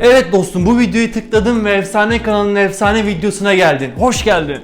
Evet dostum bu videoyu tıkladım ve Efsane kanalının efsane videosuna geldin. Hoş geldin.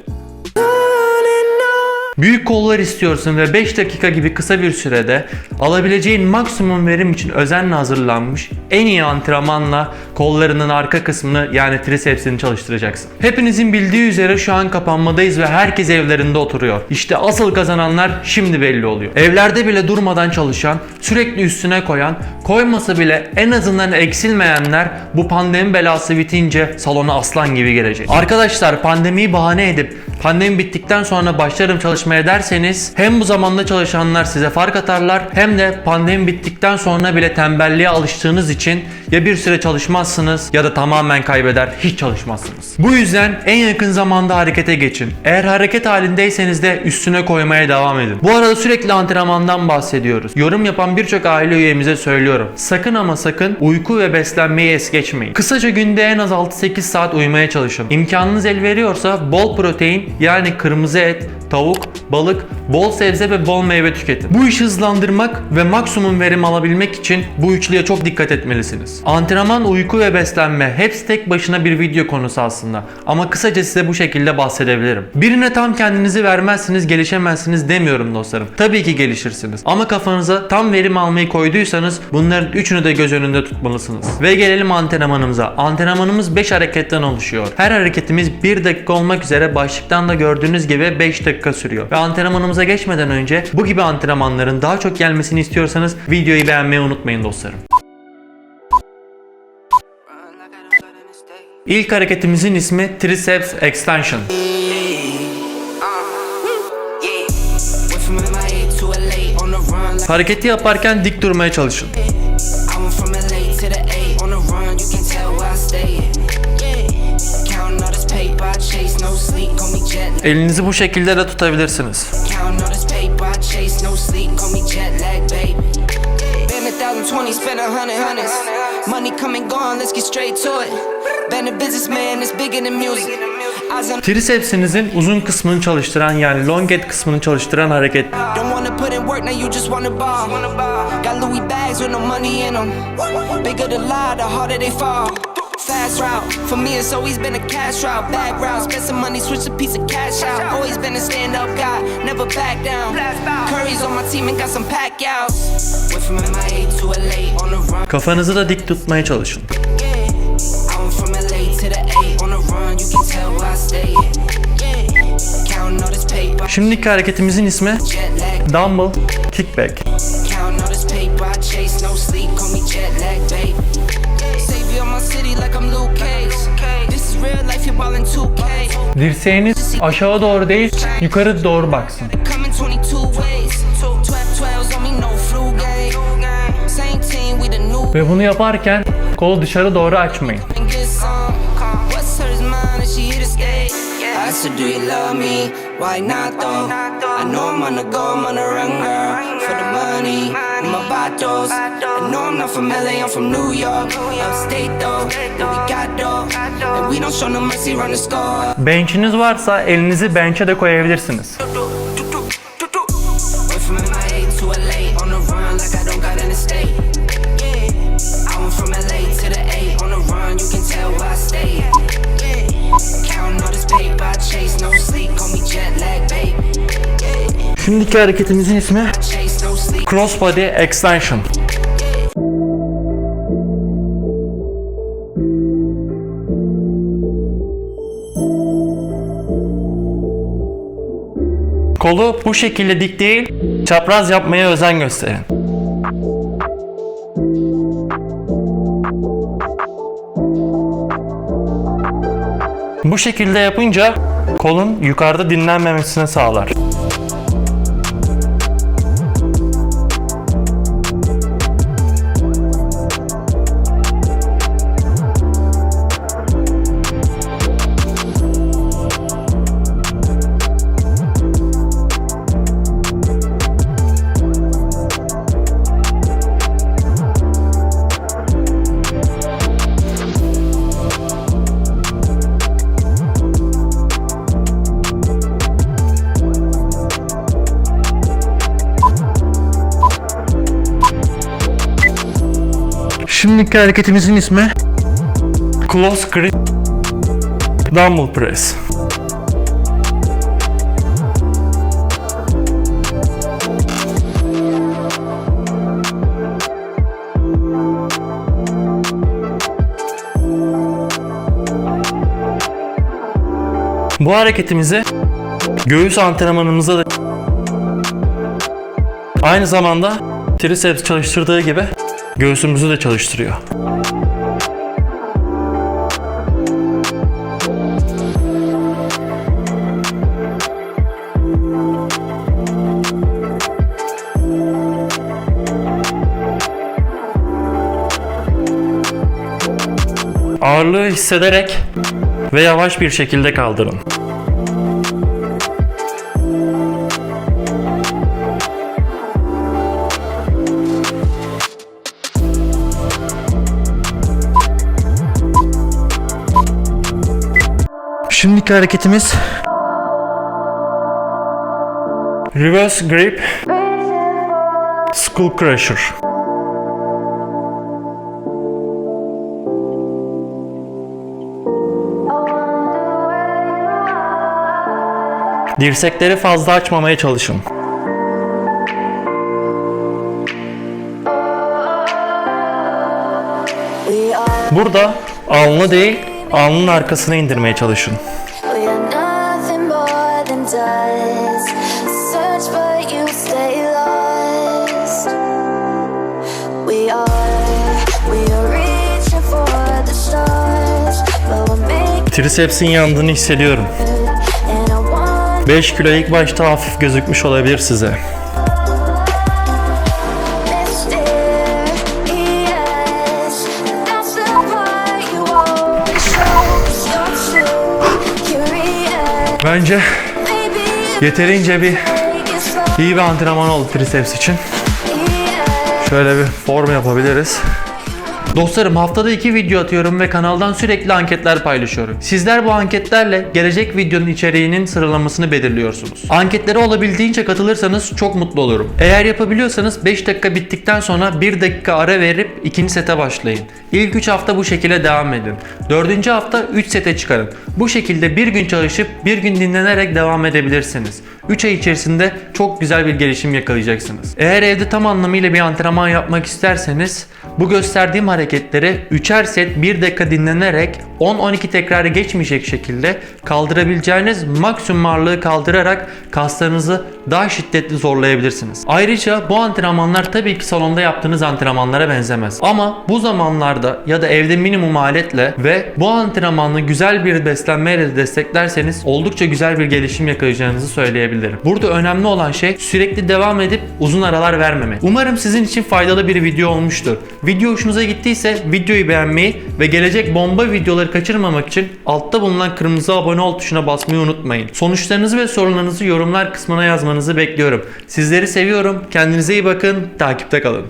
Büyük kollar istiyorsun ve 5 dakika gibi kısa bir sürede alabileceğin maksimum verim için özenle hazırlanmış en iyi antrenmanla kollarının arka kısmını yani trisepsini çalıştıracaksın. Hepinizin bildiği üzere şu an kapanmadayız ve herkes evlerinde oturuyor. İşte asıl kazananlar şimdi belli oluyor. Evlerde bile durmadan çalışan, sürekli üstüne koyan, koymasa bile en azından eksilmeyenler bu pandemi belası bitince salona aslan gibi gelecek. Arkadaşlar pandemiyi bahane edip pandemi bittikten sonra başlarım çalışmaya derseniz hem bu zamanda çalışanlar size fark atarlar hem de pandemi bittikten sonra bile tembelliğe alıştığınız için ya bir süre çalışmazsınız ya da tamamen kaybeder hiç çalışmazsınız. Bu yüzden en yakın zamanda harekete geçin. Eğer hareket halindeyseniz de üstüne koymaya devam edin. Bu arada sürekli antrenmandan bahsediyoruz. Yorum yapan birçok aile üyemize söylüyorum. Sakın ama sakın uyku ve beslenmeyi es geçmeyin. Kısaca günde en az 6-8 saat uyumaya çalışın. İmkanınız el veriyorsa bol protein yani kırmızı et, tavuk, balık, bol sebze ve bol meyve tüketin. Bu işi hızlandırmak ve maksimum verim alabilmek için bu üçlüye çok dikkat etmelisiniz. Antrenman, uyku ve beslenme hepsi tek başına bir video konusu aslında. Ama kısaca size bu şekilde bahsedebilirim. Birine tam kendinizi vermezsiniz, gelişemezsiniz demiyorum dostlarım. Tabii ki gelişirsiniz. Ama kafanıza tam verim almayı koyduysanız bunların üçünü de göz önünde tutmalısınız. Ve gelelim antrenmanımıza. Antrenmanımız 5 hareketten oluşuyor. Her hareketimiz 1 dakika olmak üzere başlıktan da gördüğünüz gibi 5 dakika sürüyor. Ve antrenmanımıza geçmeden önce bu gibi antrenmanların daha çok gelmesini istiyorsanız videoyu beğenmeyi unutmayın dostlarım. İlk hareketimizin ismi Triceps Extension. Hareketi yaparken dik durmaya çalışın. Bigger than music. Eyes on Tricepsinizin uzun kısmını çalıştıran yani longet kısmını çalıştıran hareket. Fast route, for me it's always been a cash route. Bag route, spend some money, switch a piece of cash out. Always been a stand up guy, never back down. Curry's on my team and got some pack outs. Went from MIA to LA on the run. Kafanızı da dik tutmaya çalışın. Yeah. I went from LA Dirseğiniz aşağı doğru değil, yukarı doğru baksın. Coming 22 ways. 12 12s on me, no flu game. Same team, we the new Ve bunu yaparken kolu dışarı doğru açmayın. do you love me? Why not though? I know I'm on the go, I'm on the run, girl. For the money, my vatos. I know I'm not LA, I'm from New York. Upstate though, Bench'iniz varsa elinizi bench'e de koyabilirsiniz. Went from MIA to LA Kolu bu şekilde dik değil, çapraz yapmaya özen gösterin. Bu şekilde yapınca kolun yukarıda dinlenmemesini sağlar. Şimdiki hareketimizin ismi Close grip Dumbbell press. Bu hareketimizi göğüs antrenmanımıza da aynı zamanda triceps çalıştırdığı gibi göğsümüzü de çalıştırıyor. Ağırlığı hissederek ve yavaş bir şekilde kaldırın. Şimdiki hareketimiz Reverse Grip Skull Crusher. Dirsekleri fazla açmamaya çalışın. Burada alnı değil, alnın arkasına indirmeye çalışın. Tricepsin yandığını hissediyorum. it. And I want 5 kilo ilk başta hafif gözükmüş olabilir size. Maybe yeterince bir iyi bir antrenman oldu triceps için. Şöyle bir form yapabiliriz. Dostlarım haftada iki video atıyorum ve kanaldan sürekli anketler paylaşıyorum. Sizler bu anketlerle gelecek videonun içeriğinin sıralamasını belirliyorsunuz. Anketlere olabildiğince katılırsanız çok mutlu olurum. Eğer yapabiliyorsanız 5 dakika bittikten sonra 1 dakika ara verip ikinci sete başlayın. İlk 3 hafta bu şekilde devam edin. 4. hafta 3 sete çıkarın. Bu şekilde bir gün çalışıp bir gün dinlenerek devam edebilirsiniz. 3 ay içerisinde çok güzel bir gelişim yakalayacaksınız. Eğer evde tam anlamıyla bir antrenman yapmak isterseniz bu gösterdiğim hareketleri 3'er set 1 dakika dinlenerek 10-12 tekrarı geçmeyecek şekilde kaldırabileceğiniz maksimum ağırlığı kaldırarak kaslarınızı daha şiddetli zorlayabilirsiniz. Ayrıca bu antrenmanlar tabii ki salonda yaptığınız antrenmanlara benzemez. Ama bu zamanlarda ya da evde minimum aletle ve bu antrenmanı güzel bir beslenmeyle de desteklerseniz oldukça güzel bir gelişim yakalayacağınızı söyleyebilirim. Burada önemli olan şey sürekli devam edip uzun aralar vermemek. Umarım sizin için faydalı bir video olmuştur. Video hoşunuza gittiyse videoyu beğenmeyi ve gelecek bomba videoları kaçırmamak için altta bulunan kırmızı abone ol tuşuna basmayı unutmayın. Sonuçlarınızı ve sorularınızı yorumlar kısmına yazmanızı bekliyorum. Sizleri seviyorum. Kendinize iyi bakın. Takipte kalın.